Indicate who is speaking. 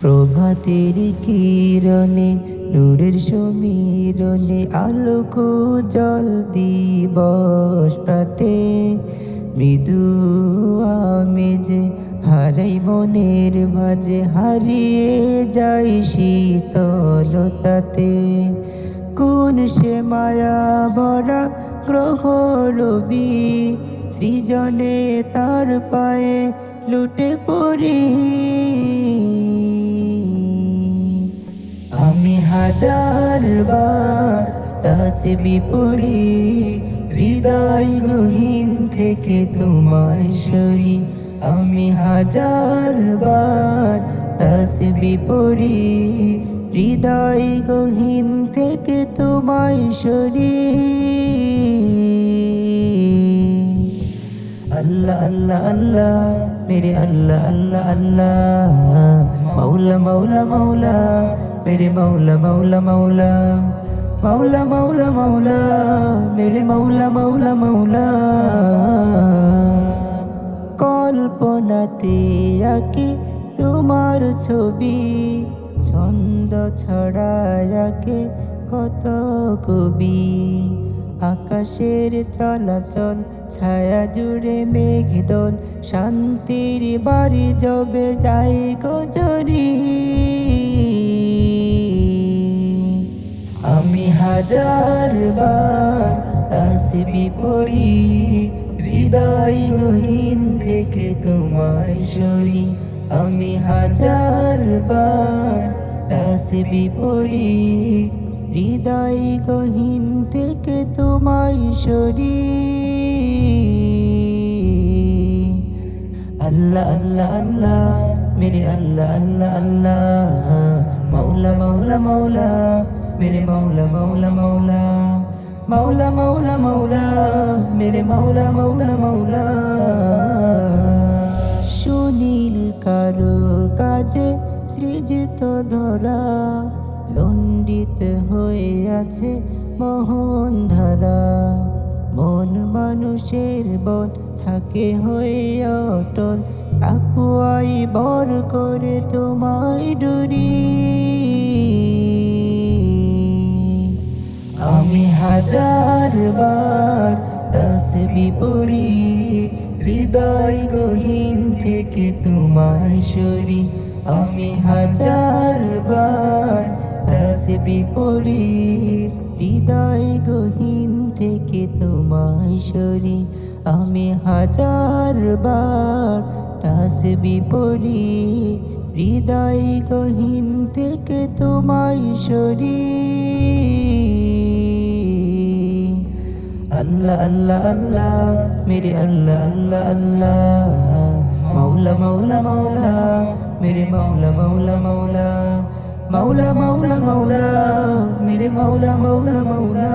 Speaker 1: প্রভাতের কিরণে, নূরের সমীরণে আলোক জল দিবস প্রাতে। মৃদু আমেজে হারাই মনের মাঝে, হারিয়ে যাই শীতলতাতে কোন সে মায়া ভরা গ্রহ রবি সৃজনে তার পায়ে লুটে পড়ি। আমি হাজার বার তাসবি পড়ি, হৃদয় গহীন থেকে তোমায় সরি। আমি হাজার বার তাসবি পড়ি, হৃদয় গহীন থেকে তোমায় সরি। আল্লাহ আল্লাহ আল্লাহ, মেরে আল্লাহ আল্লাহ আল্লাহ। মৌলা মৌলা মৌলা মেরে মৌলা মৌলা মৌলা মৌলা মৌলা মৌলা মেরে মৌলা মৌলা মৌলা কল্পনাতে আঁকি তোমার ছবি ছন্দ ছড়ায় আঁকে কত কবি আকাশের চলাচল, ছায়া জুড়ে মেঘদল শান্তির বাড়ি জবে যাই গজরি হাজার বার তাসবি পড়ি, হৃদয় গহীন থেকে তোমায় সরি। আমি হাজার বার তাসবি পড়ি, হৃদয় গহীন থেকে তোমায় সরি। আল্লাহ আল্লাহ আল্লাহ, মেরে আল্লাহ আল্লাহ আল্লাহ মৌলা মৌলা মৌলা মেরে মৌলা মৌলা মৌলা মৌলা মৌলা মৌলা মেরে মৌলা মৌলা মৌলা সুনীল কারও কাজে সৃজিত ধরা লণ্ডিত হয়ে আছে মোহন ধারা মন মানুষের বল থাকে হয়ে অটল আকুয়াই বর করে তোমায় ডুরি। হাজার বার তসবি পড়ি হৃদয় গহীন থেকে তোমার সরি। আমি হাজার বার তসবি পড়ি হৃদয় গহীন থেকে তোমার সরি। আমি হাজার বার তসবি পড়ি হৃদয় গহীন থেকে তোমায় সরি। আল্লাহ আল্লাহ আল্লাহ, মেরে আল্লাহ আল্লাহ আল্লাহ। মৌলা মৌলা মৌলা মেরে মৌলা মৌলা মৌলা মৌলা মৌলা মৌলা মেরে মৌলা মৌলা মৌলা